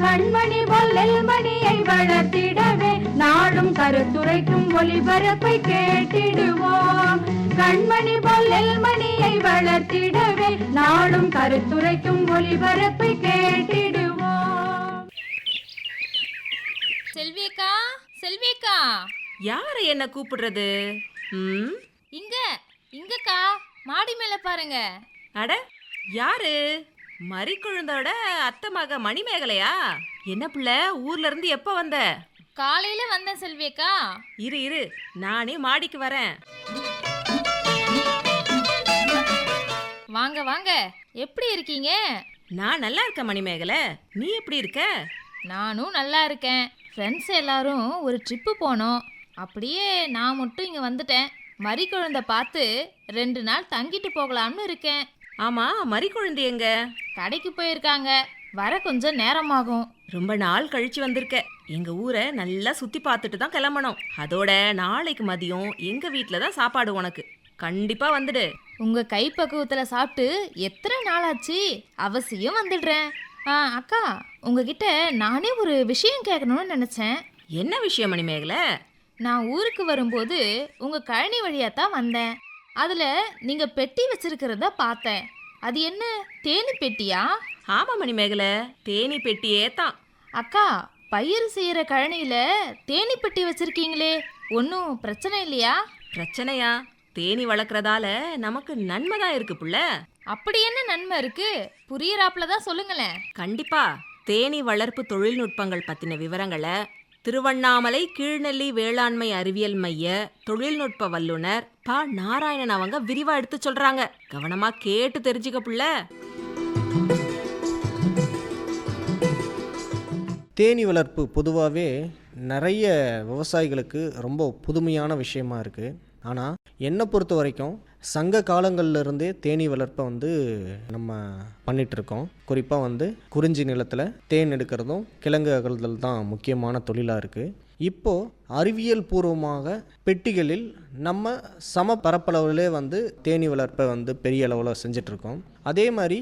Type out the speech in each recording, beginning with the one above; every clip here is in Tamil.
கண்மணி பொல்லில் மணியை வளர்த்திடவே நாடும் கருத்துரைக்கும் ஒளிபரப்பை கேட்டிடுவோம். கண்மணி பொல்லில் மணியை வளர்த்திடவே நாடும் கருத்துரைக்கும் ஒளிபரப்பை கேட்டிடுவோம். செல்வியக்கா செல்வியக்கா. யாரை என்ன கூப்பிடுறது? ம்? இங்க இங்கக்கா மாடி மேல பாருங்க. அட யாரு? மறிக்குழுந்தோட அத்தை மக மணிமேகலையா? என்ன பிள்ளை ஊர்ல இருந்து எப்ப வந்த? காலையில வந்தேன் செல்வியக்கா. இரு இரு. நானே மாடிக்கு வரேன். வாங்க வாங்க. எப்படி இருக்கீங்க? நான் நல்லா இருக்கேன் மணிமேகலை. நீ எப்படி இருக்க? நானும் நல்லா இருக்கேன். ஃப்ரெண்ட்ஸ் எல்லாரும் ஒரு ட்ரிப்பு போனோம். அப்படியே நான் மட்டும் இங்க வந்துட்டேன். மறி குழந்தை பார்த்து ரெண்டு நாள் தங்கிட்டு போகலாம்னு இருக்கேன். ஆமா மறிக்குழுந்து எங்க? கடைக்கு போயிருக்காங்க. வர கொஞ்சம் நேரமாகும். ரொம்ப நாள் கழிச்சு வந்திருக்க. எங்க ஊரை நல்லா சுத்தி பார்த்துட்டு தான் கிளம்பணும். அதோட நாளைக்கு மதியம் எங்க வீட்டில் தான் சாப்பாடு உனக்கு. கண்டிப்பா வந்துடு. உங்க கைப்பக்குவத்துல சாப்பிட்டு எத்தனை நாளாச்சு? அவசியம் வந்துடுறேன். ஆ அக்கா உங்ககிட்ட நானே ஒரு விஷயம் கேட்கணும்னு நினைச்சேன். என்ன விஷயம் மணிமேகலை? நான் ஊருக்கு வரும்போது உங்க கழனி வழியா தான் வந்தேன். அதுல நீங்க பெட்டி வச்சிருக்கிறத பார்த்தேன். அது என்ன? தேனி பெட்டியா? ஆமா மணிமேகலை. தேனி பெட்டியே தான். அக்கா பயிர் செய்யற கழனியில தேனி பெட்டி வச்சிருக்கீங்களே. ஒன்றும் பிரச்சனை இல்லையா? பிரச்சனையா? தேனி வளர்க்குறதால நமக்கு நன்மை தான் இருக்கு புள்ள. அப்படி என்ன நன்மை இருக்கு? புரியறாப்புல தான் சொல்லுங்களேன். கண்டிப்பா தேனி வளர்ப்பு தொழில்நுட்பங்கள் பத்தின விவரங்களை திருவண்ணாமலை கீழ்நெல்லி வேளாண்மை அறிவியல் மைய தொழில்நுட்ப வல்லுனர் ப. நாராயணன் அவங்க விரிவா எடுத்து சொல்றாங்க. கவனமா கேட்டு தெரிஞ்சுக்க புள்ள. தேனி வளர்ப்பு பொதுவாகவே நிறைய விவசாயிகளுக்கு ரொம்ப புதுமையான விஷயமா இருக்குது ஆனால் என்னை பொறுத்த வரைக்கும் சங்க காலங்கள்லேருந்தே தேனீ வளர்ப்பை வந்து நம்ம பண்ணிகிட்ருக்கோம் இருக்கோம் குறிப்பாக வந்து குறிஞ்சி நிலத்தில் தேன் எடுக்கிறதும் கிழங்கு அகழ்தல் தான் முக்கியமான தொழிலாக இருக்குது இப்போது அறிவியல் பூர்வமாக பெட்டிகளில் நம்ம சம பரப்பளவிலே வந்து தேனீ வளர்ப்பை வந்து பெரிய அளவில் செஞ்சிட்ருக்கோம். அதே மாதிரி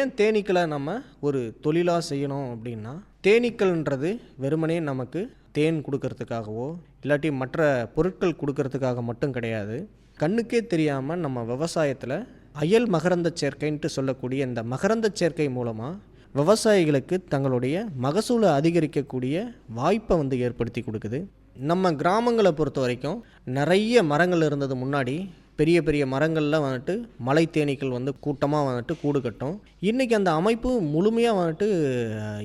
ஏன் தேனீக்களை நம்ம ஒரு தொழிலாக செய்யணும் அப்படின்னா தேனீக்கள்ன்றது வெறுமனே நமக்கு தேன் கொடுக்கறதுக்காகவோ இல்லாட்டி மற்ற பொருட்கள் கொடுக்கறதுக்காக மட்டும் கிடையாது. கண்ணுக்கே தெரியாமல் நம்ம விவசாயத்தில் அயல் மகரந்த சேர்க்கைன்ட்டு சொல்லக்கூடிய இந்த மகரந்த சேர்க்கை மூலமாக விவசாயிகளுக்கு தங்களுடைய மகசூலை அதிகரிக்கக்கூடிய வாய்ப்பை வந்து ஏற்படுத்தி கொடுக்குது. நம்ம கிராமங்களை பொறுத்த வரைக்கும் நிறைய மரங்கள் இருந்தது முன்னாடி பெரிய பெரிய மரங்களில் வந்துட்டு மலை தேனீக்கள் வந்து கூட்டமாக வந்துட்டு கூடு கட்டும். இன்றைக்கி அந்த அமைப்பு முழுமையாக வந்துட்டு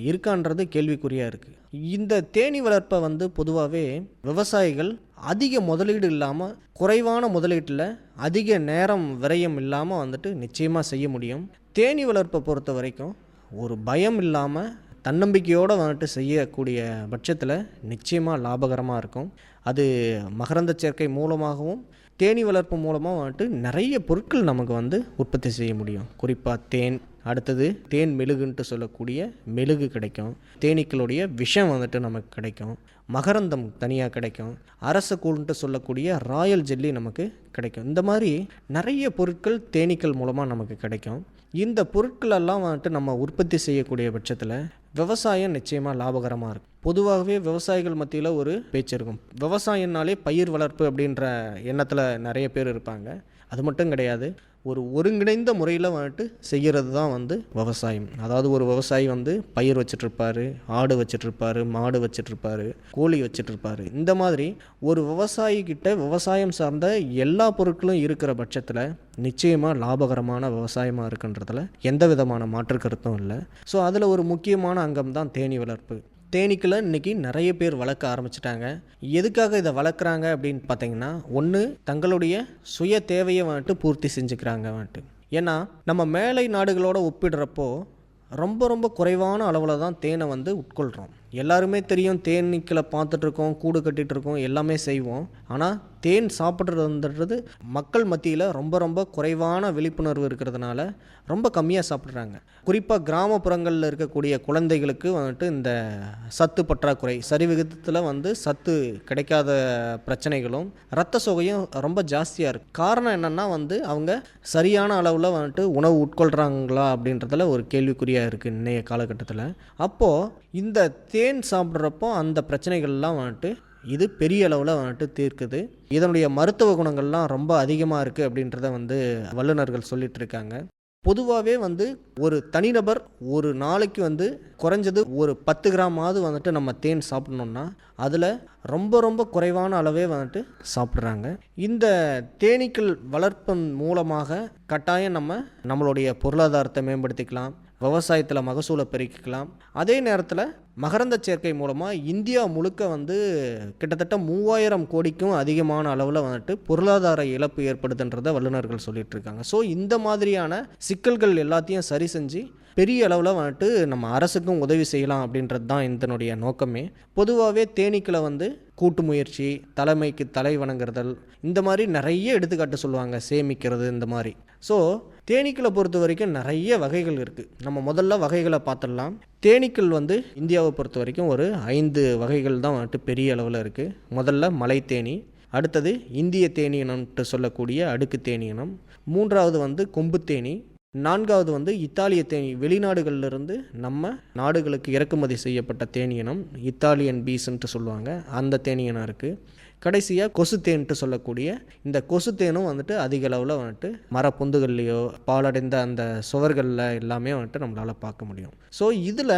இருக்கான்றது கேள்விக்குறியாக இருக்குது இந்த தேனீ வளர்ப்பை வந்து பொதுவாகவே விவசாயிகள் அதிக முதலீடு இல்லாமல் குறைவான முதலீட்டில் அதிக நேரம் விரயம் இல்லாமல் வந்துட்டு நிச்சயமாக செய்ய முடியும். தேனீ வளர்ப்பை பொறுத்த வரைக்கும் ஒரு பயம் இல்லாமல் தன்னம்பிக்கையோடு வந்துட்டு செய்யக்கூடிய பட்சத்தில் நிச்சயமாக லாபகரமாக இருக்கும். அது மகரந்த சேர்க்கை மூலமாகவும் தேனீ வளர்ப்பு மூலமாக வந்துட்டு நிறைய பொருட்கள் நமக்கு வந்து உற்பத்தி செய்ய முடியும். குறிப்பாக தேன் அடுத்தது தேன் மெழுகுன்ட்டு சொல்லக்கூடிய மெழுகு கிடைக்கும். தேனீக்களுடைய விஷம் வந்துட்டு நமக்கு கிடைக்கும். மகரந்தம் தனியாக கிடைக்கும். அரச கூழ்ன்ட்டு சொல்லக்கூடிய ராயல் ஜெல்லி நமக்கு கிடைக்கும். இந்த மாதிரி நிறைய பொருட்கள் தேனீக்கள் மூலமாக நமக்கு கிடைக்கும். இந்த பொருட்களெல்லாம் வந்துட்டு நம்ம உற்பத்தி செய்யக்கூடிய பட்சத்தில் விவசாயம் நிச்சயமாக லாபகரமாக இருக்கும். பொதுவாகவே விவசாயிகள் மத்தியில் ஒரு பேச்சு இருக்கும். விவசாயம்னாலே பயிர் வளர்ப்பு அப்படின்ற எண்ணத்தில் நிறைய பேர் இருப்பாங்க. அது மட்டும் கிடையாது. ஒரு ஒருங்கிணைந்த முறையில் வந்துட்டு செய்கிறது தான் வந்து விவசாயம். அதாவது ஒரு விவசாயி வந்து பயிர் வச்சிட்ருப்பாரு ஆடு வச்சிட்ருப்பாரு மாடு வச்சிட்ருப்பாரு கோழி வச்சிட்ருப்பாரு இந்த மாதிரி ஒரு விவசாயிக்கிட்ட விவசாயம் சார்ந்த எல்லா பொருட்களும் இருக்கிற பட்சத்தில் நிச்சயமாக லாபகரமான விவசாயமாக இருக்குன்றதுல எந்த விதமான மாற்று கருத்தும் இல்லை. ஸோ அதில் ஒரு முக்கியமான அங்கம் தான் தேனீ வளர்ப்பு. தேனீக்களை இன்றைக்கி நிறைய பேர் வளர்க்க ஆரம்பிச்சிட்டாங்க. எதுக்காக இதை வளர்க்குறாங்க அப்படின்னு பார்த்தீங்கன்னா ஒன்று தங்களுடைய சுய தேவையை வந்துட்டு பூர்த்தி செஞ்சுக்கிறாங்க வந்துட்டு. ஏன்னா நம்ம மேலை நாடுகளோட ஒப்பிடுறப்போ ரொம்ப ரொம்ப குறைவான அளவில் தான் தேனை வந்து உட்கொள்கிறோம் எல்லாருமே தெரியும் தேன் பார்த்துட்டு பார்த்துட்ருக்கோம் கூடு கட்டிகிட்ருக்கோம் எல்லாமே செய்வோம். ஆனால் தேன் சாப்பிட்றதுன்றது மக்கள் மத்தியில் ரொம்ப ரொம்ப குறைவான விழிப்புணர்வு இருக்கிறதுனால ரொம்ப கம்மியாக சாப்பிட்றாங்க. குறிப்பாக கிராமப்புறங்களில் இருக்கக்கூடிய குழந்தைகளுக்கு வந்துட்டு இந்த சத்து பற்றாக்குறை சரிவிகிதத்தில் வந்து சத்து கிடைக்காத பிரச்சனைகளும் ரத்த சோகையும் ரொம்ப ஜாஸ்தியாக இருக்குது காரணம் என்னென்னா வந்து அவங்க சரியான அளவில் வந்துட்டு உணவு உட்கொள்கிறாங்களா அப்படின்றதுல ஒரு கேள்விக்குறியாக இருக்குது இன்றைய காலகட்டத்தில். அப்போது இந்த தேன் சாப்பிட்றப்போ அந்த பிரச்சனைகள்லாம் வந்துட்டு இது பெரிய அளவில் வந்துட்டு தீர்க்குது. இதனுடைய மருத்துவ குணங்கள்லாம் ரொம்ப அதிகமாக இருக்குது அப்படின்றத வந்து வல்லுநர்கள் சொல்லிட்டு இருக்காங்க பொதுவாகவே வந்து ஒரு தனிநபர் ஒரு நாளைக்கு வந்து குறைஞ்சது ஒரு பத்து கிராமாவது வந்துட்டு நம்ம தேன் சாப்பிட்ணுன்னா அதில் ரொம்ப ரொம்ப குறைவான அளவே வந்துட்டு சாப்பிட்றாங்க. இந்த தேனீக்கள் வளர்ப்பின் மூலமாக கட்டாயம் நம்ம நம்மளுடைய பொருளாதாரத்தை மேம்படுத்திக்கலாம் விவசாயத்தில் மகசூலை பெருக்கிக்கலாம். அதே நேரத்தில் மகரந்த சேர்க்கை மூலமாக இந்தியா முழுக்க வந்து கிட்டத்தட்ட மூவாயிரம் கோடிக்கும் அதிகமான அளவில் வந்துட்டு பொருளாதார இழப்பு ஏற்படுதுன்றதை வல்லுநர்கள் சொல்லிட்டு இருக்காங்க ஸோ இந்த மாதிரியான சிக்கல்கள் எல்லாத்தையும் சரி செஞ்சு பெரிய அளவில் வந்துட்டு நம்ம அரசுக்கும் உதவி செய்யலாம் அப்படின்றது தான் இதனுடைய நோக்கமே. பொதுவாகவே தேனீக்களை வந்து கூட்டு முயற்சி தலைமைக்கு தலை வணங்குறதல் இந்த மாதிரி நிறைய எடுத்துக்காட்டு சொல்லுவாங்க. சேமிக்கிறது இந்த மாதிரி. ஸோ தேனீக்களை பொறுத்த வரைக்கும் நிறைய வகைகள் இருக்குது நம்ம முதல்ல வகைகளை பார்த்துடலாம். தேனீக்கள் வந்து இந்தியாவை பொறுத்த வரைக்கும் ஒரு ஐந்து வகைகள் தான் வந்துட்டு பெரிய அளவில் இருக்குது முதல்ல மலை தேனி அடுத்தது இந்திய தேனி இனம்ட்டு சொல்லக்கூடிய அடுக்கு தேனி இனம் மூன்றாவது வந்து கொம்பு தேனி நான்காவது வந்து இத்தாலிய தேனி. வெளிநாடுகளிலிருந்து நம்ம நாடுகளுக்கு இறக்குமதி செய்யப்பட்ட தேனி இனம் இத்தாலியன் பீஸ்ன்ட்டு சொல்லுவாங்க. அந்த தேனி இனம் இருக்குது கடைசியாக கொசு தேன்ட்டு சொல்லக்கூடிய இந்த கொசு தேனும் வந்துட்டு அதிக அளவில் வந்துட்டு மரப்பொந்துகள்லேயோ பாலடைந்த அந்த சுவர்களில் எல்லாமே வந்துட்டு நம்மளால் பார்க்க முடியும். ஸோ இதில்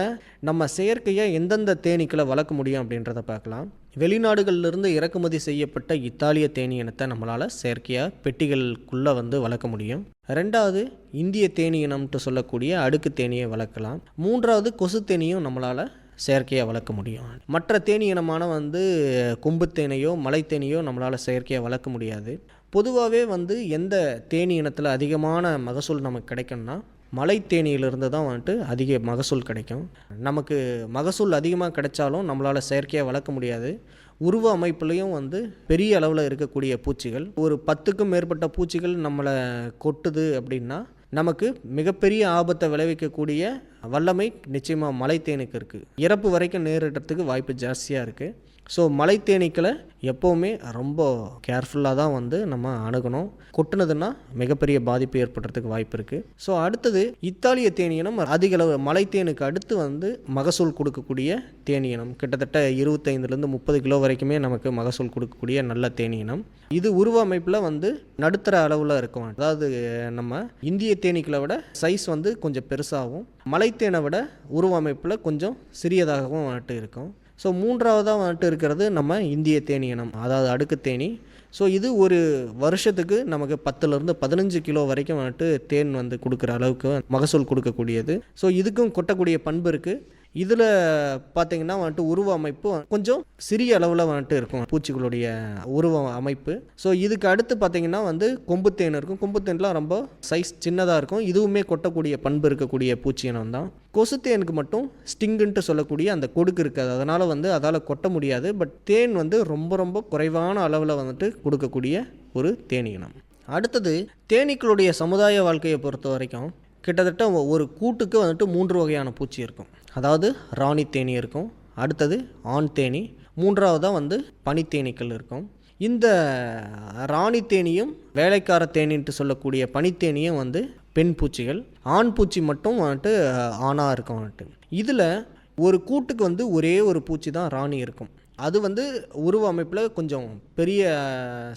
நம்ம செயற்கையாக எந்தெந்த தேனீக்களை வளர்க்க முடியும் அப்படின்றத பார்க்கலாம். வெளிநாடுகளிலிருந்து இறக்குமதி செய்யப்பட்ட இத்தாலிய தேனியனத்தை நம்மளால் செயற்கையாக பெட்டிகளுக்குள்ளே வந்து வளர்க்க முடியும். ரெண்டாவது இந்திய தேனீ இனம்ட்டு சொல்லக்கூடிய அடுக்கு தேனியை வளர்க்கலாம். மூன்றாவது கொசு தேனியும் நம்மளால் செயற்கையாக வளர்க்க முடியும். மற்ற தேனி இனமான வந்து கொம்பு தேனையோ மலை நம்மளால் செயற்கையாக வளர்க்க முடியாது. பொதுவாகவே வந்து எந்த தேனி இனத்தில் அதிகமான மகசூல் நமக்கு கிடைக்கும்னா மலை தேனியிலிருந்து தான் வந்துட்டு அதிக மகசூல் கிடைக்கும். நமக்கு மகசூல் அதிகமாக கிடைச்சாலும் நம்மளால் செயற்கையாக வளர்க்க முடியாது. உருவ அமைப்புலேயும் வந்து பெரிய அளவில் இருக்கக்கூடிய பூச்சிகள் ஒரு பத்துக்கும் மேற்பட்ட பூச்சிகள் நம்மளை கொட்டுது அப்படின்னா நமக்கு மிகப்பெரிய ஆபத்தை விளைவிக்கக்கூடிய வல்லமை நிச்சயமாக மலை தேனுக்கு இருக்குது இறப்பு வரைக்கும் நேரிடுறதுக்கு வாய்ப்பு ஜாஸ்தியாக இருக்குது ஸோ மலை தேனீக்களை எப்போவுமே ரொம்ப கேர்ஃபுல்லாக தான் வந்து நம்ம அணுகணும். கொட்டுனதுன்னா மிகப்பெரிய பாதிப்பு ஏற்படுறதுக்கு வாய்ப்பு இருக்குது ஸோ அடுத்தது இத்தாலிய தேனியனம் அதிக அளவு மலை தேனுக்கு அடுத்து வந்து மகசூல் கொடுக்கக்கூடிய தேனியனம். கிட்டத்தட்ட இருபத்தைந்துலேருந்து முப்பது கிலோ வரைக்குமே நமக்கு மகசூல் கொடுக்கக்கூடிய நல்ல தேனியனம். இது உருவமைப்பில் வந்து நடுத்தர அளவில் இருக்கும் அதாவது நம்ம இந்திய தேனீக்களை விட சைஸ் வந்து கொஞ்சம் பெருசாகவும் மலைத்தேனை விட உருவமைப்பில் கொஞ்சம் சிறியதாகவும் வந்துட்டு இருக்கும். ஸோ மூன்றாவதாக வந்துட்டு இருக்கிறது நம்ம இந்திய தேனி இனம் அதாவது அடுக்கு தேனி. ஸோ இது ஒரு வருஷத்துக்கு நமக்கு பத்துலேருந்து பதினஞ்சு கிலோ வரைக்கும் வந்துட்டு தேன் வந்து கொடுக்குற அளவுக்கு மகசூல் கொடுக்கக்கூடியது. ஸோ இதுக்கும் கொட்டக்கூடிய பண்பு இருக்குது இதில் பார்த்தீங்கன்னா வந்துட்டு உருவ அமைப்பு கொஞ்சம் சிறிய அளவில் வந்துட்டு இருக்கும் பூச்சிகளுடைய உருவ அமைப்பு. ஸோ இதுக்கு அடுத்து பார்த்தீங்கன்னா வந்து கொம்புத்தேன் இருக்கும். கொம்புத்தேன்லாம் ரொம்ப சைஸ் சின்னதாக இருக்கும். இதுவுமே கொட்டக்கூடிய பண்பு இருக்கக்கூடிய பூச்சி இனம் தான். கொசுத்தேனுக்கு மட்டும் ஸ்டிங்குன்ட்டு சொல்லக்கூடிய அந்த கொடுக்கு இருக்காது. அதனால் வந்து அதால் கொட்ட முடியாது. பட் தேன் வந்து ரொம்ப ரொம்ப குறைவான அளவில் வந்துட்டு கொடுக்கக்கூடிய ஒரு தேனீ இனம். அடுத்தது தேனீக்களுடைய சமுதாய வாழ்க்கையை பொறுத்த வரைக்கும் கிட்டத்தட்ட ஒரு கூட்டுக்கு வந்துட்டு மூன்று வகையான பூச்சி இருக்கும். அதாவது ராணி தேனி இருக்கும். அடுத்தது ஆண் தேனி. மூன்றாவதாக வந்து பனித்தேனீக்கள் இருக்கும். இந்த ராணி தேனியும் வேலைக்கார தேனின்ட்டு சொல்லக்கூடிய பனித்தேனியும் வந்து பெண் பூச்சிகள். ஆண் பூச்சி மட்டும் வந்துட்டு ஆணாக இருக்கும் வந்துட்டு. இதில் ஒரு கூட்டுக்கு வந்து ஒரே ஒரு பூச்சி தான் ராணி இருக்கும். அது வந்து உருவ அமைப்பில் கொஞ்சம் பெரிய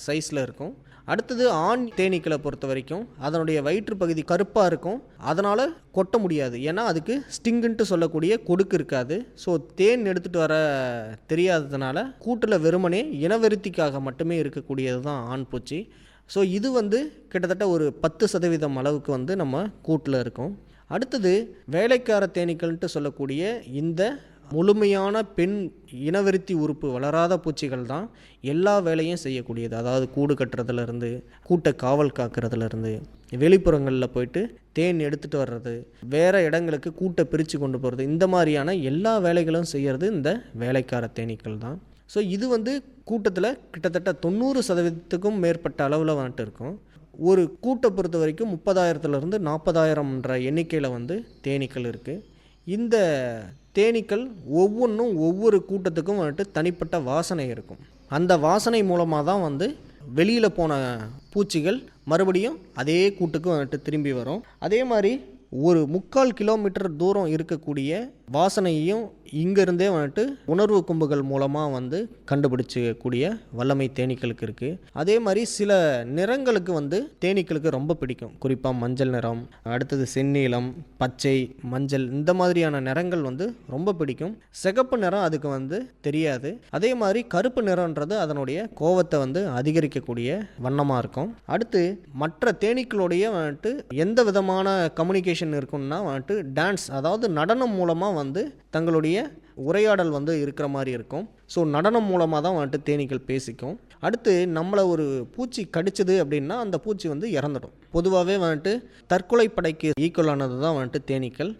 சைஸில் இருக்கும். அடுத்தது ஆண் தேனீக்களை பொறுத்த வரைக்கும் அதனுடைய வயிற்று பகுதி கருப்பாக இருக்கும். அதனால் கொட்ட முடியாது. ஏன்னா அதுக்கு ஸ்டிங்குன்ட்டு சொல்லக்கூடிய கொடுக்கு இருக்காது. ஸோ தேன் எடுத்துகிட்டு வர தெரியாததுனால கூட்டில் வெறுமனே இனவெருத்திக்காக மட்டுமே இருக்கக்கூடியது தான் ஆண் பூச்சி. ஸோ இது வந்து கிட்டத்தட்ட ஒரு பத்து சதவீதம் அளவுக்கு வந்து நம்ம கூட்டில் இருக்கும். அடுத்தது வேலைக்கார தேனீக்கள்ன்ட்டு சொல்லக்கூடிய இந்த முழுமையான பெண் இனவிருத்தி உறுப்பு வளராத பூச்சிகள் தான் எல்லா வேலையும் செய்யக்கூடியது. அதாவது கூடு கட்டுறதுலேருந்து கூட்டை காவல் காக்கிறதுலேருந்து வெளிப்புறங்களில் போயிட்டு தேன் எடுத்துகிட்டு வர்றது வேறு இடங்களுக்கு கூட்டை பிரித்து கொண்டு போகிறது இந்த மாதிரியான எல்லா வேலைகளும் செய்கிறது இந்த வேலைக்கார தேனீக்கள் தான். ஸோ இது வந்து கூட்டத்தில் கிட்டத்தட்ட தொண்ணூறு சதவீதத்துக்கும் மேற்பட்ட அளவில் வந்துட்டு இருக்கும். ஒரு கூட்டை பொறுத்த வரைக்கும் முப்பதாயிரத்துலேருந்து நாற்பதாயிரம்ன்ற எண்ணிக்கையில் வந்து தேனீக்கள் இருக்குது இந்த தேனீக்கள் ஒவ்வொன்றும் ஒவ்வொரு கூட்டத்துக்கும் வந்துட்டு தனிப்பட்ட வாசனை இருக்கும். அந்த வாசனை மூலமாக தான் வந்து வெளியில் போன பூச்சிகள் மறுபடியும் அதே கூட்டுக்கு வந்துட்டு திரும்பி வரும். அதே மாதிரி ஒரு முக்கால் கிலோமீட்டர் தூரம் இருக்கக்கூடிய வாசனையையும் இங்கேருந்தே வந்துட்டு உணர்வு கொம்புகள் மூலமாக வந்து கண்டுபிடிச்சக்கூடிய வல்லமை தேனீக்களுக்கு இருக்குது அதே மாதிரி சில நிறங்களுக்கு வந்து தேனீக்களுக்கு ரொம்ப பிடிக்கும். குறிப்பாக மஞ்சள் நிறம் அடுத்தது செந்நீளம் பச்சை மஞ்சள் இந்த மாதிரியான நிறங்கள் வந்து ரொம்ப பிடிக்கும். சிகப்பு நிறம் அதுக்கு வந்து தெரியாது. அதே மாதிரி கருப்பு நிறன்றது அதனுடைய கோவத்தை வந்து அதிகரிக்கக்கூடிய வண்ணமாக இருக்கும். அடுத்து மற்ற தேனீக்களுடைய வந்துட்டு எந்த விதமான கம்யூனிகேஷன் இருக்கும்னா வந்துட்டு டான்ஸ் அதாவது நடனம் மூலமாக வந்து தங்களுடைய உரையாடல் வந்து இருக்கிற மாதிரி இருக்கும். ஸோ நடனம் மூலமாக தான் வந்துட்டு தேனீக்கள் பேசிக்கும். அடுத்து நம்மளை ஒரு பூச்சி கடிச்சது அப்படின்னா அந்த பூச்சி வந்து இறந்துடும். பொதுவாகவே வந்துட்டு தற்கொலை படைக்கு ஈக்குவலானது தான் வந்துட்டு தேனீக்கள்.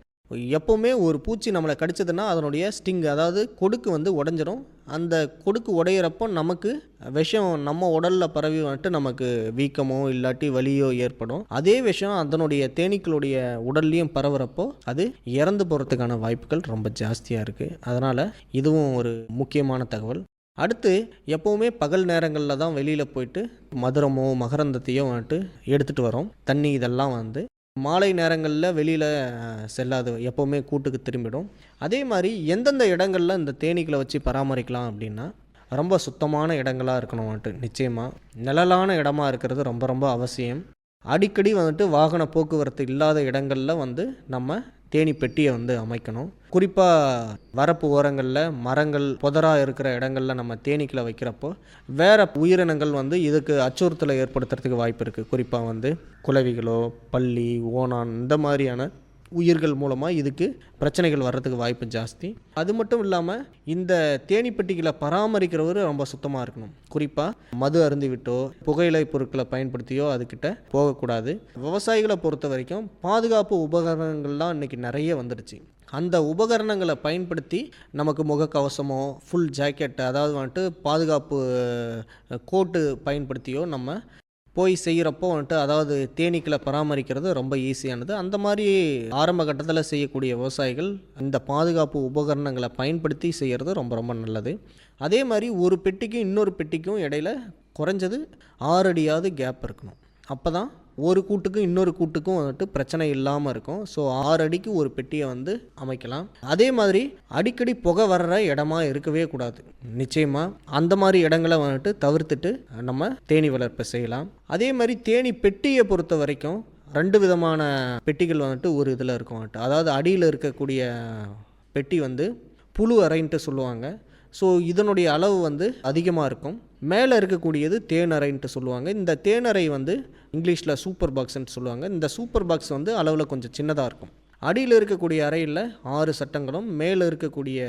எப்போவுமே ஒரு பூச்சி நம்மளை கடிச்சதுன்னா அதனுடைய ஸ்டிங் அதாவது கொடுக்கு வந்து உடஞ்சிரும். அந்த கொடுக்கு உடையிறப்போ நமக்கு விஷம் நம்ம உடலில் பரவி வந்துட்டு நமக்கு வீக்கமோ இல்லாட்டி வலியோ ஏற்படும். அதே விஷயம் அதனுடைய தேனீக்களுடைய உடல்லையும் பரவுறப்போ அது இறந்து போகிறதுக்கான வாய்ப்புகள் ரொம்ப ஜாஸ்தியாக இருக்குது அதனால் இதுவும் ஒரு முக்கியமான தகவல். அடுத்து எப்போவுமே பகல் நேரங்களில் தான் வெளியில் போயிட்டு மதுரமோ மகரந்தத்தையோ வந்துட்டு எடுத்துகிட்டு வரோம். தண்ணி இதெல்லாம் வந்து மாலை நேரங்களில் வெளியில் செல்லாது எப்போவுமே கூட்டுக்கு திரும்பிடும். அதே மாதிரி எந்தெந்த இடங்களில் இந்த தேனீக்களை வச்சு பராமரிக்கலாம் அப்படின்னா ரொம்ப சுத்தமான இடங்களாக இருக்கணும் வந்துட்டு நிச்சயமாக நிழலான இடமா இருக்கிறது ரொம்ப ரொம்ப அவசியம். அடிக்கடி வந்துட்டு வாகன போக்குவரத்து இல்லாத இடங்களில் வந்து நம்ம தேனி பெட்டியை வந்து அமைக்கணும். குறிப்பாக வரப்பு ஓரங்களில் மரங்கள் புதராக இருக்கிற இடங்களில் நம்ம தேனீக்களை வைக்கிறப்போ வேறு உயிரினங்கள் வந்து இதுக்கு அச்சுறுத்தலை ஏற்படுத்துறதுக்கு வாய்ப்பு இருக்குது குறிப்பாக வந்து குலவிகளோ பள்ளி ஓணான் இந்த மாதிரியான உயிர்கள் மூலமாக இதுக்கு பிரச்சனைகள் வர்றதுக்கு வாய்ப்பு ஜாஸ்தி. அது மட்டும் இல்லாமல் இந்த தேனீப்பெட்டிகளை பராமரிக்கிறவர் ரொம்ப சுத்தமாக இருக்கணும். குறிப்பாக மது அருந்து விட்டோ புகையிலை பொருட்களை பயன்படுத்தியோ அதுக்கிட்ட போகக்கூடாது. விவசாயிகளை பொறுத்த வரைக்கும் பாதுகாப்பு உபகரணங்கள்லாம் இன்றைக்கி நிறைய வந்துடுச்சு. அந்த உபகரணங்களை பயன்படுத்தி நமக்கு முகக்கவசமோ ஃபுல் ஜாக்கெட் அதாவது வந்துட்டு பாதுகாப்பு கோட்டு பயன்படுத்தியோ நம்ம போய் செய்கிறப்போ வந்துட்டு அதாவது தேனீக்களை பராமரிக்கிறது ரொம்ப ஈஸியானது. அந்த மாதிரி ஆரம்ப கட்டத்தில் செய்யக்கூடிய விவசாயிகள் இந்த பாதுகாப்பு உபகரணங்களை பயன்படுத்தி செய்கிறது ரொம்ப ரொம்ப நல்லது. அதே மாதிரி ஒரு பெட்டிக்கும் இன்னொரு பெட்டிக்கும் இடையில குறைஞ்சது ஆறு அடியாவது கேப் இருக்கணும். அப்போ தான் ஒரு கூட்டுக்கும் இன்னொரு கூட்டுக்கும் வந்துட்டு பிரச்சனை இல்லாமல் இருக்கும். ஸோ ஆறு அடிக்கு ஒரு பெட்டியை வந்து அமைக்கலாம். அதே மாதிரி அடிக்கடி புகை வர்ற இடமா இருக்கவே கூடாது. நிச்சயமாக அந்த மாதிரி இடங்களை வந்துட்டு தவிர்த்துட்டு நம்ம தேனி வளர்ப்பை செய்யலாம். அதே மாதிரி தேனி பெட்டியை பொறுத்த வரைக்கும் ரெண்டு விதமான பெட்டிகள் வந்துட்டு ஒரு இதில் இருக்கும் வந்துட்டு. அதாவது அடியில் இருக்கக்கூடிய பெட்டி வந்து புழு அறைன்ட்டு சொல்லுவாங்க. ஸோ இதனுடைய அளவு வந்து அதிகமாக இருக்கும். மேலே இருக்கக்கூடியது தேனறைன்ட்டு சொல்லுவாங்க. இந்த தேனறை வந்து இங்கிலீஷில் சூப்பர் பாக்ஸ்ன்னு சொல்லுவாங்க. இந்த சூப்பர் பாக்ஸ் வந்து அளவில் கொஞ்சம் சின்னதாக இருக்கும். அடியில் இருக்கக்கூடிய அறையில் ஆறு சட்டங்களும் மேலே இருக்கக்கூடிய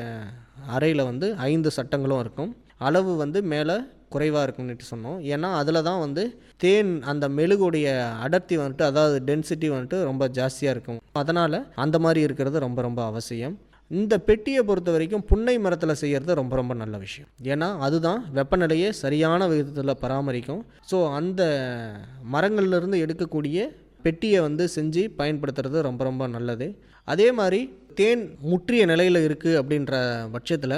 அறையில் வந்து ஐந்து சட்டங்களும் இருக்கும். அளவு வந்து மேலே குறைவாக இருக்கும்னுட்டு சொன்னோம். ஏன்னா அதில் தான் வந்து தேன் அந்த மெழுகுடைய அடர்த்தி வந்துட்டு அதாவது டென்சிட்டி வந்துட்டு ரொம்ப ஜாஸ்தியாக இருக்கும். அதனால் அந்த மாதிரி இருக்கிறது ரொம்ப ரொம்ப அவசியம். இந்த பெட்டியை பொறுத்த வரைக்கும் புன்னை மரத்தில் செய்கிறது ரொம்ப ரொம்ப நல்ல விஷயம். ஏன்னா அதுதான் வெப்பநிலையை சரியான விதத்தில் பராமரிக்கும். ஸோ அந்த மரங்கள்லேருந்து எடுக்கக்கூடிய பெட்டியை வந்து செஞ்சு பயன்படுத்துறது ரொம்ப ரொம்ப நல்லது. அதே மாதிரி தேன் முற்றிய நிலையில் இருக்குது அப்படின்ற பட்சத்தில்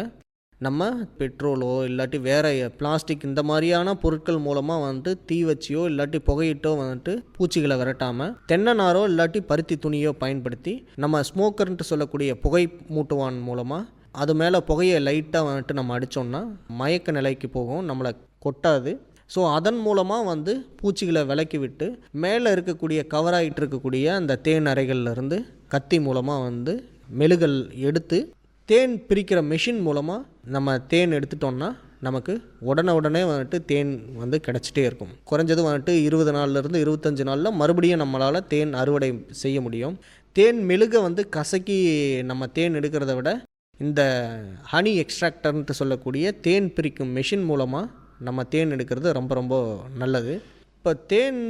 நம்ம பெட்ரோலோ இல்லாட்டி வேறு பிளாஸ்டிக் இந்த மாதிரியான பொருட்கள் மூலமாக வந்துட்டு தீ வச்சியோ இல்லாட்டி புகையிட்டோ வந்துட்டு பூச்சிகளை விரட்டாமல் தென்னை நாரோ இல்லாட்டி பருத்தி துணியோ பயன்படுத்தி நம்ம ஸ்மோக்கர்ன்ட்டு சொல்லக்கூடிய புகை மூட்டுவான் மூலமாக அது மேலே புகையை லைட்டாக வந்துட்டு நம்ம அடித்தோம்னா மயக்க நிலைக்கு போகும் நம்மளை கொட்டாது. ஸோ அதன் மூலமாக வந்து பூச்சிகளை விலக்கி விட்டு மேலே இருக்கக்கூடிய கவராயிட்டு இருக்கக்கூடிய அந்த தேன் அறைகள்லேருந்து கத்தி மூலமாக வந்து மெழுகல் எடுத்து தேன் பிரிக்கிற மெஷின் மூலமாக நம்ம தேன் எடுத்துட்டோம்னா நமக்கு உடனே உடனே வந்துட்டு தேன் வந்து கிடச்சிட்டே இருக்கும். குறைஞ்சது வந்துட்டு இருபது நாள்லேருந்து இருபத்தஞ்சி நாளில் மறுபடியும் நம்மளால் தேன் அறுவடை செய்ய முடியும். தேன் மெழுகை வந்து கசக்கி நம்ம தேன் எடுக்கிறத விட இந்த ஹனி எக்ஸ்ட்ராக்டர்ன்ட்டு சொல்லக்கூடிய தேன் பிரிக்கும் மெஷின் மூலமாக நம்ம தேன் எடுக்கிறது ரொம்ப ரொம்ப நல்லது. இப்போ தேன்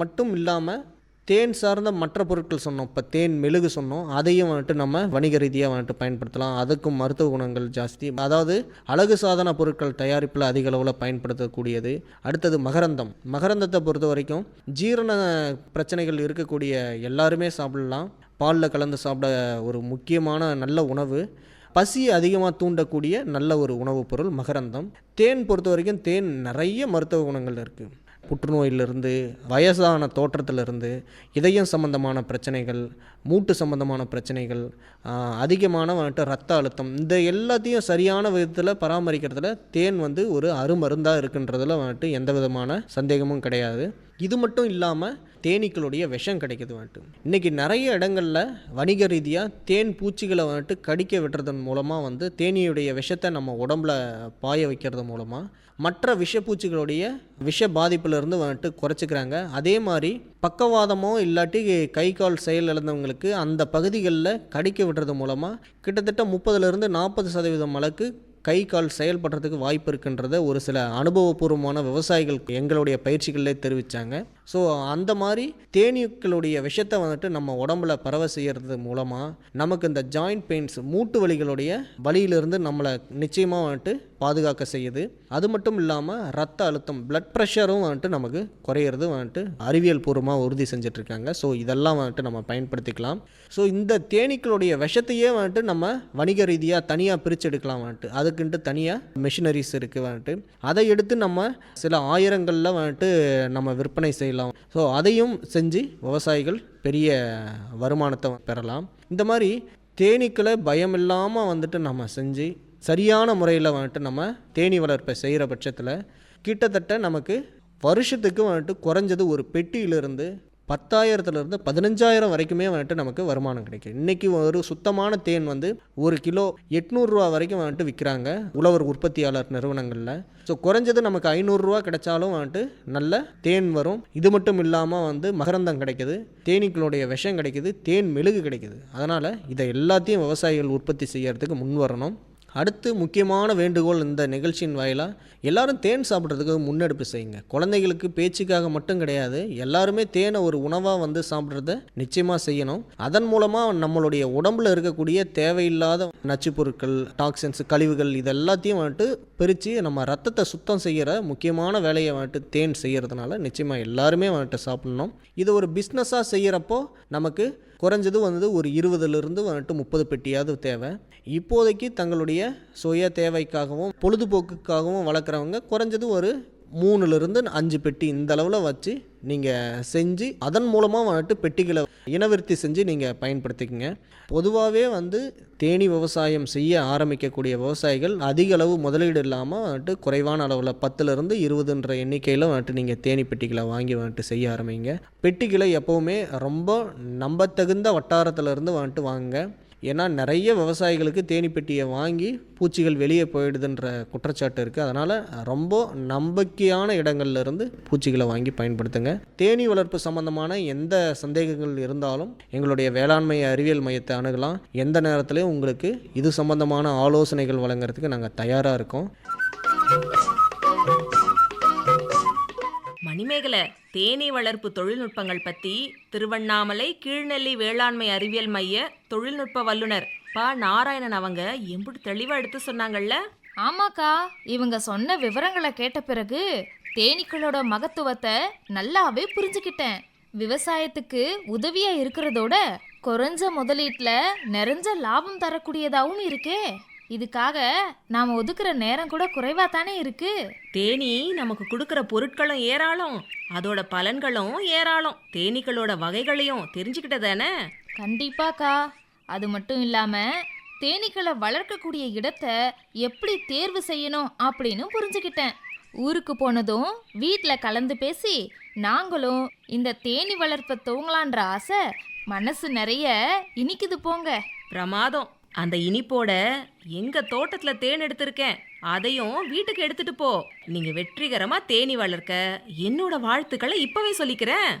மட்டும் இல்லாமல் தேன் சார்ந்த மற்ற பொருட்கள் சொன்னோம். இப்போ தேன் மெழுகு சொன்னோம். அதையும் வந்துட்டு நம்ம வணிக ரீதியாக வந்துட்டு பயன்படுத்தலாம். அதுக்கும் மருத்துவ குணங்கள் ஜாஸ்தி. அதாவது அழகு சாதன பொருட்கள் தயாரிப்பில் அதிக அளவில் பயன்படுத்தக்கூடியது. அடுத்தது மகரந்தம். மகரந்தத்தை பொறுத்த வரைக்கும் ஜீரண பிரச்சனைகள் இருக்கக்கூடிய எல்லாருமே சாப்பிடலாம். பாலில் கலந்து சாப்பிட ஒரு முக்கியமான நல்ல உணவு. பசி அதிகமாக தூண்டக்கூடிய நல்ல ஒரு உணவுப் பொருள் மகரந்தம். தேன் பொறுத்த வரைக்கும் தேன் நிறைய மருத்துவ குணங்கள் இருக்குது புற்றுநோயிலிருந்து வயசான தோற்றத்திலிருந்து இதயம் சம்பந்தமான பிரச்சனைகள் மூட்டு சம்பந்தமான பிரச்சனைகள் அதிகமான வந்துட்டு ரத்த அழுத்தம் இந்த எல்லாத்தையும் சரியான விதத்தில் பராமரிக்கிறதுல தேன் வந்து ஒரு அருமருந்தாக இருக்குன்றதில் வந்துட்டு எந்த விதமான சந்தேகமும் கிடையாது. இது மட்டும் இல்லாமல் தேனீக்களுடைய விஷம் கிடைக்கிது வந்துட்டு. இன்றைக்கி நிறைய இடங்களில் வணிக ரீதியாக தேன் பூச்சிகளை வந்துட்டு கடிக்க விடுறதன் மூலமாக வந்து தேனியுடைய விஷத்தை நம்ம உடம்புல பாய வைக்கிறது மூலமாக மற்ற விஷப்பூச்சிகளுடைய விஷ பாதிப்புலேருந்து வந்துட்டு குறைச்சிக்கிறாங்க. அதே மாதிரி பக்கவாதமோ இல்லாட்டி கை கால் செயல் இழந்தவங்களுக்கு அந்த பகுதிகளில் கடிக்க விடுறது மூலமாக கிட்டத்தட்ட முப்பதுலேருந்து நாற்பது சதவீதம் அளவுக்கு கை கால் செயல்படுறதுக்கு வாய்ப்பு இருக்குன்றத ஒரு சில அனுபவபூர்வமான விவசாயிகள் எங்களுடைய பயிற்சிகளிலே தெரிவித்தாங்க ஸோ அந்த மாதிரி தேனீக்களுடைய விஷத்தை வந்துட்டு நம்ம உடம்புல பரவ செய்கிறது மூலமாக நமக்கு இந்த ஜாயிண்ட் பெயின்ஸ் மூட்டு வலிகளுடைய வலியிலிருந்து நம்மளை நிச்சயமாக வந்துட்டு பாதுகாக்க செய்யுது. அது மட்டும் இல்லாமல் ரத்த அழுத்தம் பிளட் ப்ரெஷரும் வந்துட்டு நமக்கு குறையிறது வந்துட்டு அறிவியல் பூர்வமாக உறுதி செஞ்சிட்ருக்காங்க. ஸோ இதெல்லாம் வந்துட்டு நம்ம பயன்படுத்திக்கலாம். ஸோ இந்த தேனீக்களுடைய விஷத்தையே வந்துட்டு நம்ம வணிக ரீதியாக தனியாக பிரித்து எடுக்கலாம் வந்துட்டு. அதுக்குன்ட்டு தனியாக மிஷினரிஸ் இருக்குது வந்துட்டு. அதை எடுத்து நம்ம சில ஆயிரங்களில் வந்துட்டு நம்ம விற்பனை செய்யலாம். ஸோ அதையும் செஞ்சு விவசாயிகள் பெரிய வருமானத்தை பெறலாம். இந்த மாதிரி தேனீக்களை பயம் இல்லாமல் வந்துட்டு நம்ம செஞ்சு சரியான முறையில் வந்துட்டு நம்ம தேனீ வளர்ப்பை செய்கிற பட்சத்தில் கிட்டத்தட்ட நமக்கு வருஷத்துக்கு வந்துட்டு குறைஞ்சது ஒரு பெட்டியிலிருந்து பத்தாயிரத்துலேருந்து பதினஞ்சாயிரம் வரைக்குமே வந்துட்டு நமக்கு வருமானம் கிடைக்கும். இன்றைக்கி ஒரு சுத்தமான தேன் வந்து ஒரு கிலோ எட்நூறுரூவா வரைக்கும் வந்துட்டு விற்கிறாங்க உழவர் உற்பத்தியாளர் நிறுவனங்களில். ஸோ குறைஞ்சது நமக்கு ஐநூறுரூவா கிடைச்சாலும் வந்துட்டு நல்ல தேன் வரும். இது மட்டும் இல்லாமல் வந்து மகரந்தம் கிடைக்குது தேனீக்களுடைய விஷம் கிடைக்குது தேன் மெழுகு கிடைக்குது. அதனால் இதை எல்லாத்தையும் விவசாயிகள் உற்பத்தி செய்யறதுக்கு முன் வரணும் அடுத்து முக்கியமான வேண்டுகோள் இந்த நிகழ்ச்சியின் வாயிலாக எல்லாரும் தேன் சாப்பிட்றதுக்கு முன்னெடுப்பு செய்யுங்க. குழந்தைகளுக்கு பேச்சுக்காக மட்டும் கிடையாது எல்லாருமே தேனை ஒரு உணவாக வந்து சாப்பிட்றத நிச்சயமாக செய்யணும். அதன் மூலமாக நம்மளுடைய உடம்புல இருக்கக்கூடிய தேவையில்லாத நச்சுப்பொருட்கள் டாக்ஸின்ஸ் கழிவுகள் இது எல்லாத்தையும் வந்துட்டு பிரித்து நம்ம ரத்தத்தை சுத்தம் செய்கிற முக்கியமான வேலையை வந்துட்டு தேன் செய்கிறதுனால நிச்சயமாக எல்லாருமே வந்துட்டு சாப்பிட்ணும். இது ஒரு பிஸ்னஸாக செய்கிறப்போ நமக்கு குறைஞ்சது வந்து ஒரு இருபதுலேருந்து வந்துட்டு முப்பது பெட்டியாவது தேவை. இப்போதைக்கு தங்களுடைய சுய தேவைக்காகவும் பொழுதுபோக்குக்காகவும் வளர்க்குறவங்க குறைஞ்சது ஒரு மூணுலேருந்து அஞ்சு பெட்டி இந்த அளவில் வச்சு நீங்கள் செஞ்சு அதன் மூலமாக வந்துட்டு பெட்டிகளை இனவிருத்தி செஞ்சு நீங்கள் பயன்படுத்திக்கங்க. பொதுவாகவே வந்து தேனி விவசாயம் செய்ய ஆரம்பிக்கக்கூடிய விவசாயிகள் அதிக அளவு முதலீடு இல்லாமல் வந்துட்டு குறைவான அளவில் பத்துலேருந்து இருபதுன்ற எண்ணிக்கையில் வந்துட்டு நீங்கள் தேனி பெட்டிகளை வாங்கி வந்துட்டு செய்ய ஆரம்பிங்க. பெட்டிகளை எப்போவுமே ரொம்ப நம்பத்தகுந்த வட்டாரத்திலேருந்து வந்துட்டு வாங்குங்க. ஏன்னா நிறைய விவசாயிகளுக்கு தேனி பெட்டியை வாங்கி பூச்சிகள் வெளியே போயிடுதுன்ற குற்றச்சாட்டு இருக்குது அதனால் ரொம்ப நம்பிக்கையான இடங்கள்லேருந்து பூச்சிகளை வாங்கி பயன்படுத்துங்க. தேனி வளர்ப்பு சம்பந்தமான எந்த சந்தேகங்கள் இருந்தாலும் எங்களுடைய வேளாண்மை அறிவியல் மையத்தை அணுகலாம். எந்த நேரத்துலையும் உங்களுக்கு இது சம்பந்தமான ஆலோசனைகள் வழங்குறதுக்கு நாங்கள் தயாராக இருக்கோம். மணிமேகலை தேனீ வளர்ப்பு தொழில்நுட்பங்கள் பற்றி திருவண்ணாமலை கீழ்நெல்லி வேளாண்மை அறிவியல் மைய தொழில்நுட்ப வல்லுனர் பா. நாராயணன் அவங்க எம்புட்டு தெளிவாக எடுத்து சொன்னாங்கல்ல? ஆமாக்கா இவங்க சொன்ன விவரங்களை கேட்ட பிறகு தேனீக்களோட மகத்துவத்தை நல்லாவே புரிஞ்சுக்கிட்டேன். விவசாயத்துக்கு உதவியா இருக்கிறதோட குறைஞ்ச முதலீட்டுல நிறைஞ்ச லாபம் தரக்கூடியதாகவும் இருக்கே. இதுக்காக நாம ஒதுக்குற நேரம் கூட குறைவா தானே இருக்கு? தேனி நமக்கு கொடுக்குற பொருட்களும் ஏராளம். அதோட பலன்களும் ஏராளம். தேனீக்களோட வகைகளையும் தெரிஞ்சுக்கிட்டதானே கண்டிப்பாக்கா. அது மட்டும் இல்லாம தேனீக்களை வளர்க்கக்கூடிய இடத்த எப்படி தேர்வு செய்யணும் அப்படின்னு புரிஞ்சுக்கிட்டேன். ஊருக்கு போனதும் வீட்டில் கலந்து பேசி நாங்களும் இந்த தேனி வளர்ப்பை தூங்கலான்ற ஆசை மனசு நிறைய இனிக்குது போங்க. பிரமாதம். அந்த இனிப்போட எங்க தோட்டத்துல தேன் எடுத்திருக்கேன் அதையும் வீட்டுக்கு எடுத்துட்டு போ. நீங்க வெற்றிகரமா தேனி வளர்க்க என்னோட வாழ்த்துக்களை இப்பவே சொல்லிக்கிறேன்.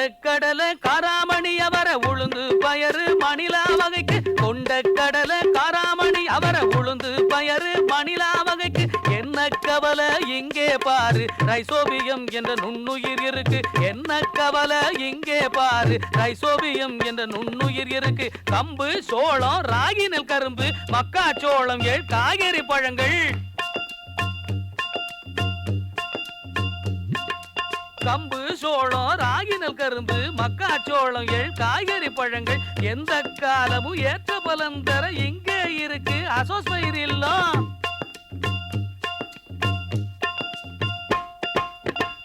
கொண்டக்கடலை காராமணி அவர உளுந்து பயறு மணிலா வகைக்கு. கொண்டக்கடலை காராமணி அவர உளுந்து பயறு மணிலா வகைக்கு. என்ன கவலை? இங்கே பாரு. ரைசோபியம் என்ற நுண்ணுயிர் இருக்கு. என்ன கவலை? இங்கே பாரு. ரைசோபியம் என்ற நுண்ணுயிர் இருக்கு. கம்பு சோளம் ராகி நெல் கரும்பு மக்காச்சோளம் ஏழ் காய்கறி பழங்கள். கம்பு சோளம் ராகி நெல் கரும்பு மக்காச்சோளம் எள் காய்கறி பழங்கள். எந்த காலமும் ஏற்ற பலன் தர இங்கே இருக்கு. அசோஸ்பயிர் இல்லம்.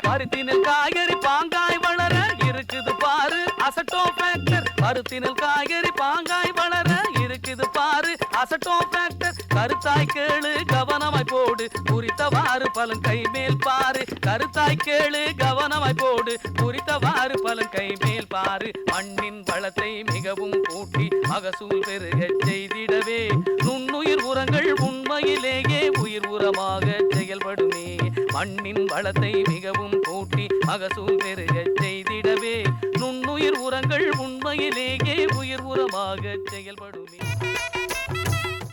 பருத்தினில் காய்கறி பாங்காய் வளர இருக்குது பாரு அசட்டோ ஃபேக்டர் பருத்தினில் காய்கறி பாங்காய் வளர கருத்தாய் கேளு கவனமாய் போடு. குறித்தவாறு பலன் கை மேல் பாரு. கருத்தாய் கேளு கவனமாய் போடு. குறித்தவாறு பலன் கை மேல் பாரு. மண்ணின் வளத்தை மிகவும் கூட்டி மகசூல் பெருக செய்திடவே. நுண்ணுயிர் உரங்கள் உண்மையிலேயே உயிர் உரமாக செயல்படுமே. மண்ணின் வளத்தை மிகவும் கூட்டி மகசூல் பெருக செய்திடவே. நுண்ணுயிர் உரங்கள் உண்மையிலேயே உயிர் உரமாக செயல்படுமே.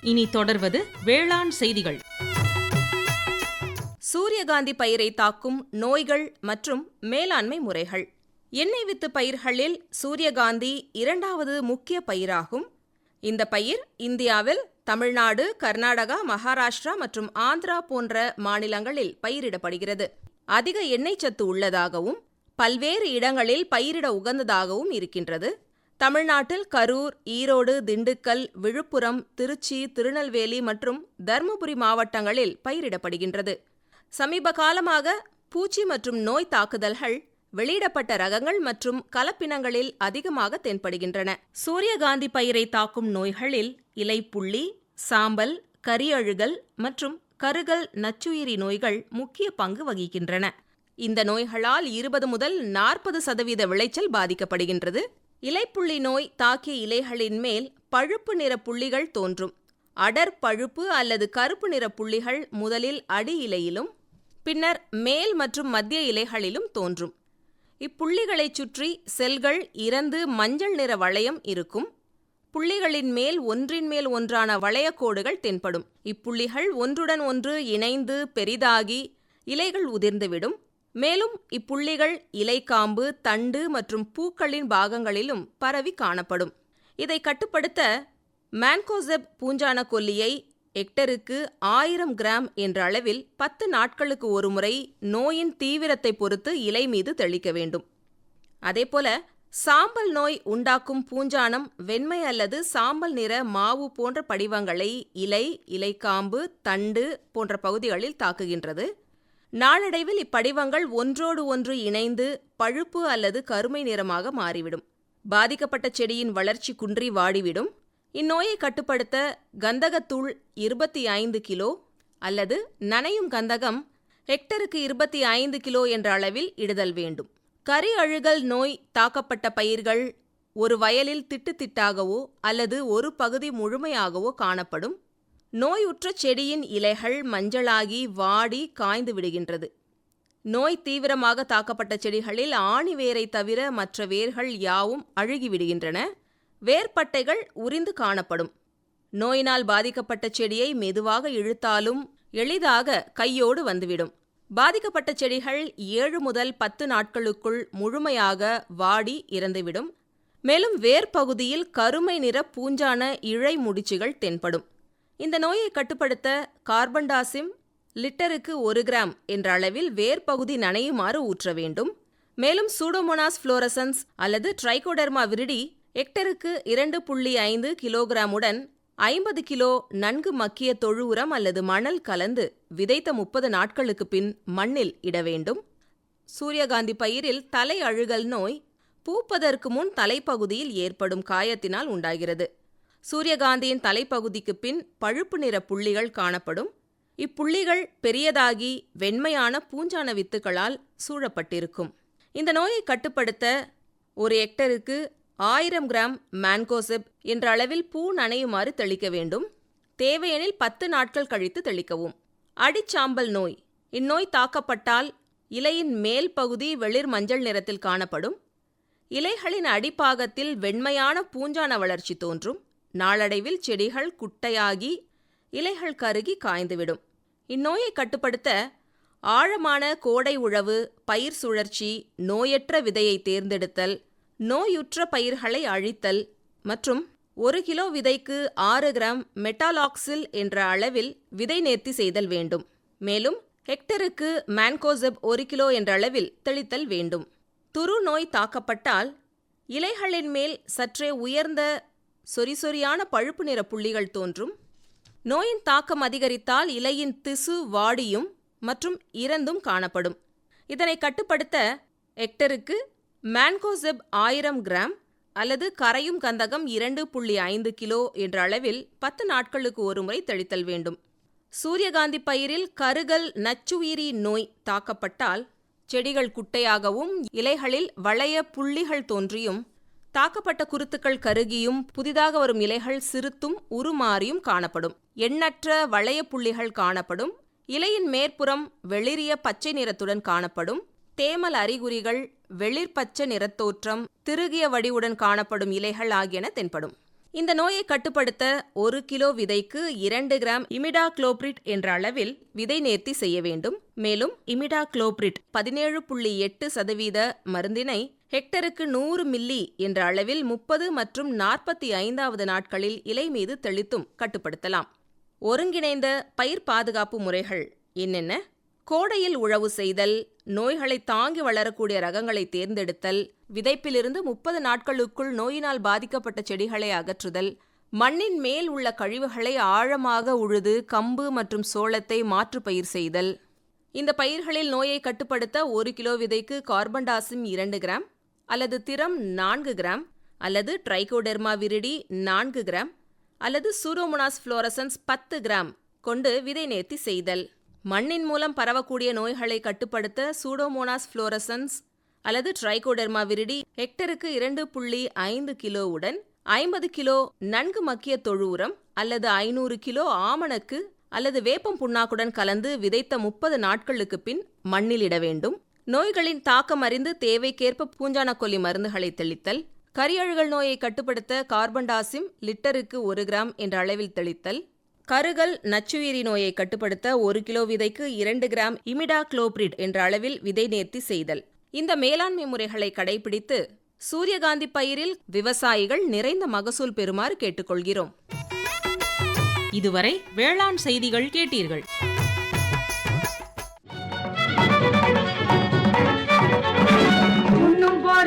இனி தொடர்வது வேளாண் செய்திகள். சூரியகாந்தி பயிரை தாக்கும் நோய்கள் மற்றும் மேலாண்மை முறைகள். எண்ணெய் வித்து பயிர்களில் சூரியகாந்தி இரண்டாவது முக்கிய பயிராகும். இந்த பயிர் இந்தியாவில் தமிழ்நாடு கர்நாடகா மகாராஷ்டிரா மற்றும் ஆந்திரா போன்ற மாநிலங்களில் பயிரிடப்படுகிறது. அதிக எண்ணெய் சத்து உள்ளதாகவும் பல்வேறு இடங்களில் பயிரிட உகந்ததாகவும் இருக்கின்றது. தமிழ்நாட்டில் கரூர் ஈரோடு திண்டுக்கல் விழுப்புரம் திருச்சி திருநெல்வேலி மற்றும் தருமபுரி மாவட்டங்களில் பயிரிடப்படுகின்றது. சமீப காலமாக பூச்சி மற்றும் நோய் தாக்குதல்கள் வெளியிடப்பட்ட ரகங்கள் மற்றும் கலப்பினங்களில் அதிகமாக தென்படுகின்றன. சூரியகாந்தி பயிரை தாக்கும் நோய்களில் இலைப்புள்ளி சாம்பல் கரியழுகல் மற்றும் கருகல் நச்சுயிரி நோய்கள் முக்கிய பங்கு வகிக்கின்றன. இந்த நோய்களால் இருபது முதல் நாற்பது சதவீத விளைச்சல் பாதிக்கப்படுகின்றது. இலைப்புள்ளி நோய் தாக்கிய இலைகளின் மேல் பழுப்பு நிற புள்ளிகள் தோன்றும். அடர் பழுப்பு அல்லது கருப்பு நிற புள்ளிகள் முதலில் அடி இலையிலும் பின்னர் மேல் மற்றும் மத்திய இலைகளிலும் தோன்றும். இப்புள்ளிகளைச் சுற்றி செல்கள் இறந்து மஞ்சள் நிற வளையம் இருக்கும். புள்ளிகளின் மேல் ஒன்றின் மேல் ஒன்றான வளையக்கோடுகள் தென்படும். இப்புள்ளிகள் ஒன்றுடன் ஒன்று இணைந்து பெரிதாகி இலைகள் உதிர்ந்துவிடும். மேலும் இப்புள்ளிகள் இலைக்காம்பு தண்டு மற்றும் பூக்களின் பாகங்களிலும் பரவி காணப்படும். இதை கட்டுப்படுத்த மேன்கோசெப் பூஞ்சான கொல்லியை ஹெக்டருக்கு ஆயிரம் கிராம் என்ற அளவில் பத்து நாட்களுக்கு ஒருமுறை நோயின் தீவிரத்தை பொறுத்து இலை மீது தெளிக்க வேண்டும். அதேபோல சாம்பல் நோய் உண்டாக்கும் பூஞ்சானம் வெண்மை அல்லது சாம்பல் நிற மாவு போன்ற படிவங்களை இலை இலைக்காம்பு தண்டு போன்ற பகுதிகளில் தாக்குகின்றது. நாளடைவில் இப்படிவங்கள் ஒன்றோடு ஒன்று இணைந்து பழுப்பு அல்லது கருமை நிறமாக மாறிவிடும். பாதிக்கப்பட்ட செடியின் வளர்ச்சி குன்றி வாடிவிடும். இந்நோயை கட்டுப்படுத்த கந்தகத்தூள் இருபத்தி ஐந்து கிலோ அல்லது நனையும் கந்தகம் ஹெக்டருக்கு இருபத்தி ஐந்து கிலோ என்ற அளவில் இடுதல் வேண்டும். கரி அழுகல் நோய் தாக்கப்பட்ட பயிர்கள் ஒரு வயலில் திட்டு திட்டாகவோ அல்லது ஒரு பகுதி முழுமையாகவோ காணப்படும். நோயுற்ற செடியின் இலைகள் மஞ்சளாகி வாடி காய்ந்து விடுகின்றது. நோய் தீவிரமாக தாக்கப்பட்ட செடிகளில் ஆணி வேரை தவிர மற்ற வேர்கள் யாவும் அழுகிவிடுகின்றன வேர்பட்டைகள் உரிந்து காணப்படும். நோயினால் பாதிக்கப்பட்ட செடியை மெதுவாக இழுத்தாலும் எளிதாக கையோடு வந்துவிடும். பாதிக்கப்பட்ட செடிகள் ஏழு முதல் பத்து நாட்களுக்குள் முழுமையாக வாடி இறந்துவிடும். மேலும் வேர்பகுதியில் கருமை நிற பூஞ்சான இழை முடிச்சுகள் தென்படும். இந்த நோயை கட்டுப்படுத்த கார்பன்டாசிம் லிட்டருக்கு ஒரு கிராம் என்ற அளவில் வேர்ப்பகுதி நனையுமாறு ஊற்ற வேண்டும். மேலும் சூடோமோனாஸ் ஃப்ளோரசன்ஸ் அல்லது ட்ரைகோடர்மா விரிடி ஹெக்டருக்கு இரண்டு புள்ளி ஐந்து கிலோகிராமுடன் ஐம்பது கிலோ நன்கு மக்கிய தொழு உரம் அல்லது மணல் கலந்து விதைத்த முப்பது நாட்களுக்கு பின் மண்ணில் இட வேண்டும். சூரியகாந்தி பயிரில் தலை அழுகல் நோய் பூப்பதற்கு முன் தலைப்பகுதியில் ஏற்படும் காயத்தினால் உண்டாகிறது. சூரியகாந்தியின் தலைப்பகுதிக்கு பின் பழுப்பு நிற புள்ளிகள் காணப்படும். இப்புள்ளிகள் பெரியதாகி வெண்மையான பூஞ்சான வித்துக்களால் சூழப்பட்டிருக்கும். இந்த நோயை கட்டுப்படுத்த ஒரு ஹெக்டருக்கு ஆயிரம் கிராம் மேன்கோசெப் என்ற அளவில் பூ நனையுமாறு தெளிக்க வேண்டும். தேவையெனில் பத்து நாட்கள் கழித்து தெளிக்கவும். அடிச்சாம்பல் நோய். இந்நோய் தாக்கப்பட்டால் இலையின் மேல் பகுதி வெளிர் மஞ்சள் நிறத்தில் காணப்படும். இலைகளின் அடிப்பாகத்தில் வெண்மையான பூஞ்சான வளர்ச்சி தோன்றும். நாளடைவில் செடிகள் குட்டையாகி இலைகள் கருகி காய்ந்துவிடும். இந்நோயை கட்டுப்படுத்த ஆழமான கோடை உழவு பயிர் சுழற்சி நோயற்ற விதையை தேர்ந்தெடுத்தல் நோயுற்ற பயிர்களை அழித்தல் மற்றும் ஒரு கிலோ விதைக்கு ஆறு கிராம் மெட்டாலாக்சில் என்ற அளவில் விதை நேர்த்தி செய்தல் வேண்டும். மேலும் ஹெக்டருக்கு மேன்கோசெப் ஒரு கிலோ என்ற அளவில் தெளித்தல் வேண்டும். துரு நோய் தாக்கப்பட்டால் இலைகளின் மேல் சற்றே உயர்ந்த சொரிசொரியான பழுப்பு நிற புள்ளிகள் தோன்றும். நோயின் தாக்கம் அதிகரித்தால் இலையின் திசு வாடியும் மற்றும் இறந்தும் காணப்படும். இதனை கட்டுப்படுத்த ஹெக்டருக்கு மேன்கோசெப் ஆயிரம் கிராம் அல்லது கரையும் கந்தகம் இரண்டு புள்ளி ஐந்து கிலோ என்ற அளவில் பத்து நாட்களுக்கு ஒருமுறை தெளித்தல் வேண்டும். சூரியகாந்தி பயிரில் கருகல் நச்சுயிரி நோய் தாக்கப்பட்டால் செடிகள் குட்டையாகவும் இலைகளில் வளைய புள்ளிகள் தோன்றியும் தாக்கப்பட்ட குருத்துக்கள் கருகியும் புதிதாக வரும் இலைகள் சிறுத்தும் உருமாறியும் காணப்படும். எண்ணற்ற வளைய புள்ளிகள் காணப்படும். இலையின் மேற்புறம் வெளிரிய பச்சை நிறத்துடன் காணப்படும். தேமல் அறிகுறிகள் வெளிர் பச்சை நிறத்தோற்றம் திருகிய வடிவுடன் காணப்படும் இலைகள் ஆகியன தென்படும். இந்த நோயை கட்டுப்படுத்த ஒரு கிலோ விதைக்கு இரண்டு கிராம் இமிடாக்ளோபிரிட் என்ற அளவில் விதை நேர்த்தி செய்ய வேண்டும். மேலும் இமிடாக்ளோபிரிட் பதினேழு புள்ளி எட்டு சதவீத மருந்தினை ஹெக்டருக்கு நூறு மில்லி என்ற அளவில் முப்பது மற்றும் நாற்பத்தி ஐந்தாவது நாட்களில் இலை மீது தெளித்தும் கட்டுப்படுத்தலாம். ஒருங்கிணைந்த பயிர் பாதுகாப்பு முறைகள் என்னென்ன? கோடையில் உழவு செய்தல் நோய்களை தாங்கி வளரக்கூடிய ரகங்களை தேர்ந்தெடுத்தல் விதைப்பிலிருந்து முப்பது நாட்களுக்குள் நோயினால் பாதிக்கப்பட்ட செடிகளை அகற்றுதல் மண்ணின் மேல் உள்ள கழிவுகளை ஆழமாக உழுது கம்பு மற்றும் சோளத்தை மாற்றுப்பயிர் செய்தல். இந்த பயிர்களில் நோயை கட்டுப்படுத்த ஒரு கிலோ விதைக்கு கார்பன் டாசிம் இரண்டு கிராம் அல்லது திரம் நான்கு கிராம் அல்லது ட்ரைகோடெர்மா விரிடி நான்கு கிராம் அல்லது சூரோமோனாஸ் ஃப்ளோரசன்ஸ் பத்து கிராம் கொண்டு விதை நேர்த்தி செய்தல். மண்ணின் மூலம் பரவக்கூடிய நோய்களை கட்டுப்படுத்த சூடோமோனாஸ் ஃப்ளோரசன்ஸ் அல்லது ட்ரைகோடெர்மா விரிடி ஹெக்டருக்கு இரண்டு புள்ளி ஐந்து கிலோவுடன் ஐம்பது கிலோ நன்கு மக்கிய தொழு உரம் அல்லது ஐநூறு கிலோ ஆமணக்கு அல்லது வேப்பம் புண்ணாக்குடன் கலந்து விதைத்த முப்பது நாட்களுக்கு பின் மண்ணில் இட வேண்டும். நோய்களின் தாக்கம் அறிந்து தேவைக்கேற்ப பூஞ்சானக்கொல்லி மருந்துகளை தெளித்தல் கரியழுகல் நோயை கட்டுப்படுத்த கார்பன் டாசிம் லிட்டருக்கு ஒரு கிராம் என்ற அளவில் தெளித்தல் கருகல் நச்சுயிரி நோயை கட்டுப்படுத்த ஒரு கிலோ விதைக்கு இரண்டு கிராம் இமிடாக்ளோபிரிட் என்ற அளவில் விதை நேர்த்தி செய்தல். இந்த மேலாண்மை முறைகளை கடைபிடித்து சூரியகாந்தி பயிரில் விவசாயிகள் நிறைந்த மகசூல் பெறுமாறு கேட்டுக்கொள்கிறோம். இதுவரை வேளாண் செய்திகள் கேட்டீர்கள்.